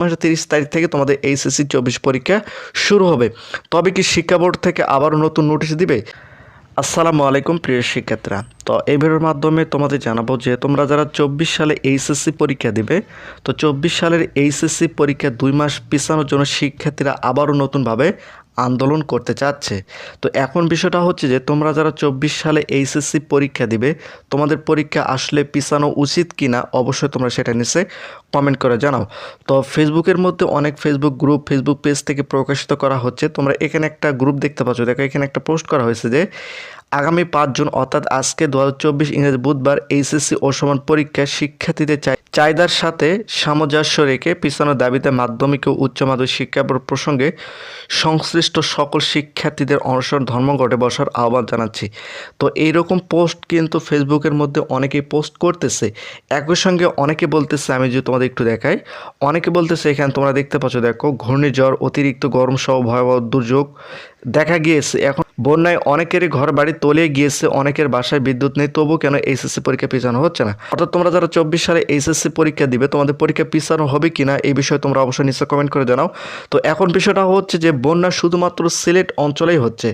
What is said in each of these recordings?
মাসের তিরিশ তারিখ থেকে তোমাদের এইচএসসি চব্বিশ পরীক্ষা শুরু হবে। তবে কি শিক্ষা বোর্ড থেকে আবারও নতুন নোটিশ দিবে? আসসালামু আলাইকুম, প্রিয় শিক্ষার্থীরা। তো এই ভিডিওর মাধ্যমে তোমাদের জানাব যে তোমরা যারা চব্বিশ সালে এইচএসসি পরীক্ষা দিবে, তো চব্বিশ সালের এইচএসসি পরীক্ষা দুই মাস পিছানোর জন্য শিক্ষার্থীরা আবারও নতুনভাবে আন্দোলন করতে চাচ্ছে। তো এখন বিষয়টা হচ্ছে যে, তোমরা যারা চব্বিশ সালে এইচএসসি পরীক্ষা দিবে, তোমাদের পরীক্ষা আসলে পিছানো উচিত কি না অবশ্যই তোমরা সেটা নিচে কমেন্ট করে জানাও। তো ফেসবুকের মধ্যে অনেক ফেসবুক গ্রুপ ফেসবুক পেজ থেকে প্রকাশিত করা হচ্ছে। তোমরা এখানে একটা গ্রুপ দেখতে পাচ্ছ। দেখো, এখানে একটা পোস্ট করা হয়েছে যে আগামী পাঁচ জুন, অর্থাৎ আজকে দু হাজার চব্বিশ ইংরেজি বুধবার এইচএসসি ও সমান পরীক্ষায় শিক্ষার্থীদের চাই চাহিদার সাথে সামঞ্জস্য রেখে পিছানোর দাবিতে মাধ্যমিক ও উচ্চ মাধ্যমিক শিক্ষা বোর্ড প্রসঙ্গে সংশ্লিষ্ট সকল শিক্ষার্থীদের অনশন ধর্মঘটে বসার আহ্বান জানাচ্ছি। তো এইরকম পোস্ট কিন্তু ফেসবুকের মধ্যে অনেকেই পোস্ট করতেছে। একই সঙ্গে অনেকে বলতেছে, আমি যদি তোমাদের একটু দেখাই, অনেকে বলতেছে, এখানে তোমরা দেখতে পাচ্ছ, দেখো, ঘূর্ণিঝড়, অতিরিক্ত গরম সহ ভয়াবহ দুর্যোগ দেখা গিয়েছে। এখন বন্যায় অনেকেরই ঘর বাড়ি তলিয়ে গিয়েছে, অনেকের বাসায় বিদ্যুৎ নেই তবু কেন এইচএসসি পরীক্ষা পিছানো হচ্ছে না? অর্থাৎ তোমরা যারা চব্বিশ সালে এইচএসসি পরীক্ষা দিবে, তোমাদের পরীক্ষা পিছানো হবে কিনা এই বিষয়ে তোমরা অবশ্যই নিশ্চয় কমেন্ট করে জানাও। তো এখন বিষয়টা হচ্ছে যে, বন্যা শুধুমাত্র সিলেট অঞ্চলেই হচ্ছে।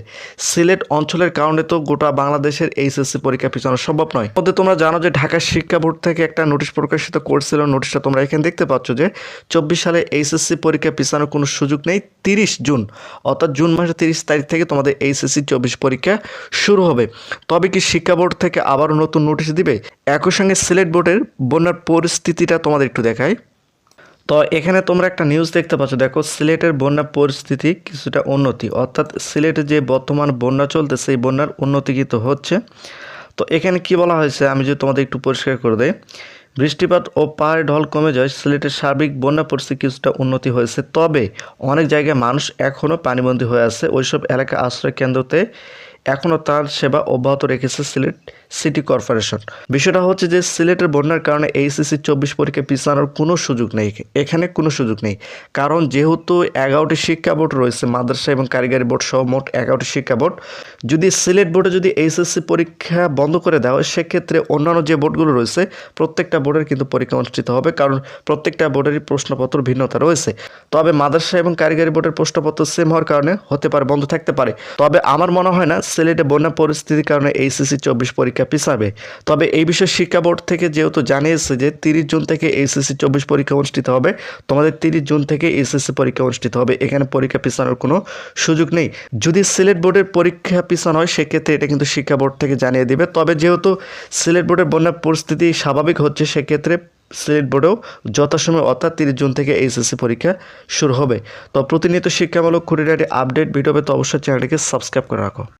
সিলেট অঞ্চলের কারণে তো গোটা বাংলাদেশের এইচএসসি পরীক্ষা পিছানো সম্ভব নয়। মধ্যে তোমরা জানো যে, ঢাকা শিক্ষা বোর্ড থেকে একটা নোটিশ প্রকাশিত করছিল, নোটিশটা তোমরা এখানে দেখতে পাচ্ছ যে, চব্বিশ সালে এইচএসসি পরীক্ষা পিছানোর কোনো সুযোগ নেই, তিরিশ জুন। অর্থাৎ জুন মাসের তিরিশ তারিখ থেকে তোমাদের এইচএসসি চব্বিশ পরীক্ষা শুরু হবে। তবে কি শিক্ষা বোর্ড থেকে আবারও নতুন নোটিশ দিবে? একই সঙ্গে সিলেট বোর্ডের বন্যার পরিস্থিতিটা তোমাদের একটু দেখায় তো এখানে তোমরা একটা নিউজ দেখতে পাচ্ছ। দেখো, সিলেটের বন্যা পরিস্থিতি কিছুটা উন্নতি। অর্থাৎ সিলেটে যে বর্তমান বন্যা চলতেছে এই বন্যার উন্নতি কিন্তু হচ্ছে। তো এখানে কি বলা হয়েছে? আমি যদি তোমাদের একটু পরিষ্কার করে দেই। বৃষ্টিপাত ও পাহাড়ে ঢল কমে যায়, সিলেটের সার্বিক বন্যা পরিস্থিতি কিছুটা উন্নতি হয়েছে। তবে অনেক জায়গায় মানুষ এখনও পানিবন্দী হয়ে আছে। ওইসব এলাকা আশ্রয় কেন্দ্রতে এখনও তার সেবা অব্যাহত রেখেছে সিলেট সিটি কর্পোরেশন। বিষয়টা হচ্ছে যে সিলেটের বন্যার কারণে এইচএসসি চব্বিশ পরীক্ষা পিছানোর কোনো সুযোগ নেই, এখানে কোনো সুযোগ নেই। কারণ যেহেতু এগারোটি শিক্ষা বোর্ড রয়েছে, মাদ্রাসা এবং কারিগরি বোর্ড সহ মোট এগারোটি শিক্ষা বোর্ড, যদি সিলেট বোর্ডে যদি এইচএসসি পরীক্ষা বন্ধ করে দেওয়া হয়, সেক্ষেত্রে অন্যান্য যে বোর্ডগুলো রয়েছে, প্রত্যেকটা বোর্ডের কিন্তু পরীক্ষা অনুষ্ঠিত হবে, কারণ প্রত্যেকটা বোর্ডেরই প্রশ্নপত্র ভিন্নতা রয়েছে। তবে মাদ্রাসা এবং কারিগরি বোর্ডের প্রশ্নপত্র সেম হওয়ার কারণে হতে পারে, বন্ধ থাকতে পারে। তবে আমার মনে হয় না সিলেটে বন্যা পরিস্থিতির কারণে এইচএসসি চব্বিশ পরীক্ষা পিছাবে। তবে এই বিষয়ে শিক্ষা বোর্ড থেকে যেহেতু জানিয়েছে যে তিরিশ জুন থেকে এইসিসি চব্বিশ পরীক্ষা অনুষ্ঠিত হবে, তোমাদের তিরিশ জুন থেকে এইচএসসি পরীক্ষা অনুষ্ঠিত হবে। এখানে পরীক্ষা পিছানোর কোনো সুযোগ নেই। যদি সিলেট বোর্ডের পরীক্ষা পিছানো হয়, সেক্ষেত্রে এটা কিন্তু শিক্ষা বোর্ড থেকে জানিয়ে দিবে। তবে যেহেতু সিলেট বোর্ডের বন্যা পরিস্থিতি স্বাভাবিক হচ্ছে, সেক্ষেত্রে সিলেট বোর্ডেও যথাসময় অর্থাৎ তিরিশ জুন থেকে এইচএসসি পরীক্ষা শুরু হবে। তো প্রতিনিয়ত শিক্ষামূলক খুঁটিনাটি আপডেট ভিডিও পেতে অবশ্যই চ্যানেলটিকে সাবস্ক্রাইব করে রাখো।